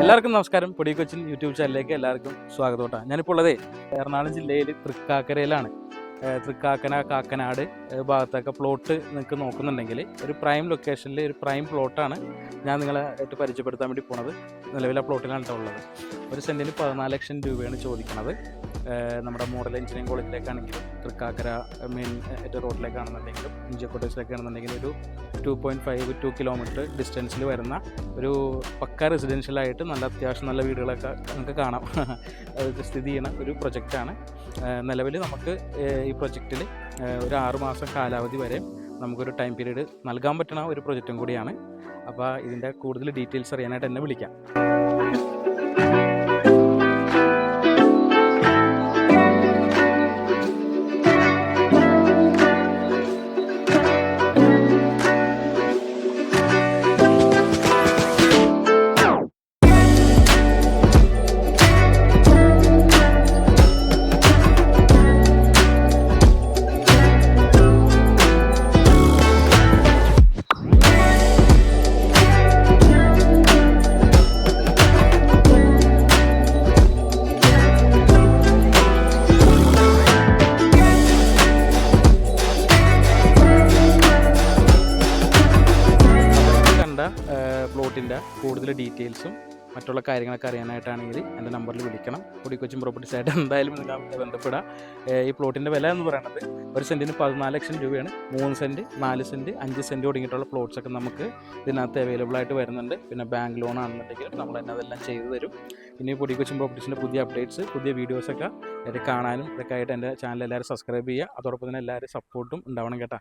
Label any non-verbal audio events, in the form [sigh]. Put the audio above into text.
എല്ലാവർക്കും നമസ്കാരം. പൊടി കൊച്ചിൻ യൂട്യൂബ് ചാനലിലേക്ക് എല്ലാവർക്കും സ്വാഗതം ഞാനിപ്പോൾ ഉള്ളതേ എറണാകുളം ജില്ലയിൽ തൃക്കാക്കരയിലാണ്. തൃക്കാക്കന കാക്കനാട് ഭാഗത്തൊക്കെ പ്ലോട്ട് നിങ്ങൾക്ക് നോക്കുന്നുണ്ടെങ്കിൽ ഒരു പ്രൈം ലൊക്കേഷനിൽ ഒരു പ്രൈം പ്ലോട്ടാണ് ഞാൻ നിങ്ങളെ ആയിട്ട് പരിചയപ്പെടുത്താൻ വേണ്ടി പോണത്. നിലവിലെ പ്ലോട്ടിലാണ് ട്ടോ ഉള്ളത്. ഒരു സെന്റിന് പതിനാല് ലക്ഷം രൂപയാണ് ചോദിക്കുന്നത് നമ്മുടെ മോഡൽ എഞ്ചിനീയറിംഗ് കോളേജിലേക്കാണെങ്കിലും തൃക്കാക്കര മെയിൻ റോഡിലേക്കാണെന്നുണ്ടെങ്കിലും ഇഞ്ചി കോട്ടേഴ്സിലേക്കാണെന്നുണ്ടെങ്കിലും ഒരു two point five two kilometre ഡിസ്റ്റൻസിൽ വരുന്ന ഒരു പക്ക റെസിഡൻഷ്യലായിട്ട് നല്ല അത്യാവശ്യം നല്ല വീടുകളൊക്കെ നമുക്ക് കാണാം. [laughs] സ്ഥിതി ചെയ്യുന്ന ഒരു പ്രൊജക്റ്റാണ്. നിലവിൽ നമുക്ക് ഈ പ്രൊജക്റ്റിൽ ഒരു ആറുമാസം കാലാവധി വരെ നമുക്കൊരു ടൈം പീരീഡ് നൽകാൻ പറ്റുന്ന ഒരു പ്രൊജക്റ്റും കൂടിയാണ്. അപ്പോൾ ഇതിന്റെ കൂടുതൽ ഡീറ്റെയിൽസ് അറിയാനായിട്ട് എന്നെ വിളിക്കാം. കണ്ട പ്ലോട്ടിന്റെ കൂടുതൽ ഡീറ്റെയിൽസും മറ്റുള്ള കാര്യങ്ങളൊക്കെ അറിയാനായിട്ടാണെങ്കിൽ എന്റെ നമ്പറിൽ വിളിക്കണം. കൊച്ചിൻ പ്രോപ്പർട്ടീസ് ആയിട്ട് എന്തായാലും നിങ്ങൾക്ക് ബന്ധപ്പെടാം. ഈ പ്ലോട്ടിന്റെ വില എന്ന് പറയുന്നത് ഒരു സെന്റിന് പതിനാല് ലക്ഷം രൂപയാണ്. മൂന്ന് സെന്റ് നാല് സെന്റ് അഞ്ച് സെന്റ് തുടങ്ങിയിട്ടുള്ള പ്ലോട്ട്സൊക്കെ നമുക്ക് ഇതിനകത്ത് അവൈലബിൾ ആയിട്ട് വരുന്നുണ്ട്. പിന്നെ ബാങ്ക് ലോൺ ആണെന്നുണ്ടെങ്കിൽ നമ്മൾ തന്നെ അതെല്ലാം ചെയ്തു തരും. പിന്നെ ഈ കൊച്ചിൻ പ്രോപ്പർട്ടീസിന്റെ പുതിയ അപ്ഡേറ്റ്സ് പുതിയ വീഡിയോസൊക്കെ കാണാനും ഇതൊക്കെ ആയിട്ട് എന്റെ ചാനൽ എല്ലാവരും സബ്സ്ക്രൈബ് ചെയ്യുക. അതോടൊപ്പം തന്നെ എല്ലാവരും സപ്പോർട്ടും ഉണ്ടാവണം കേട്ടോ.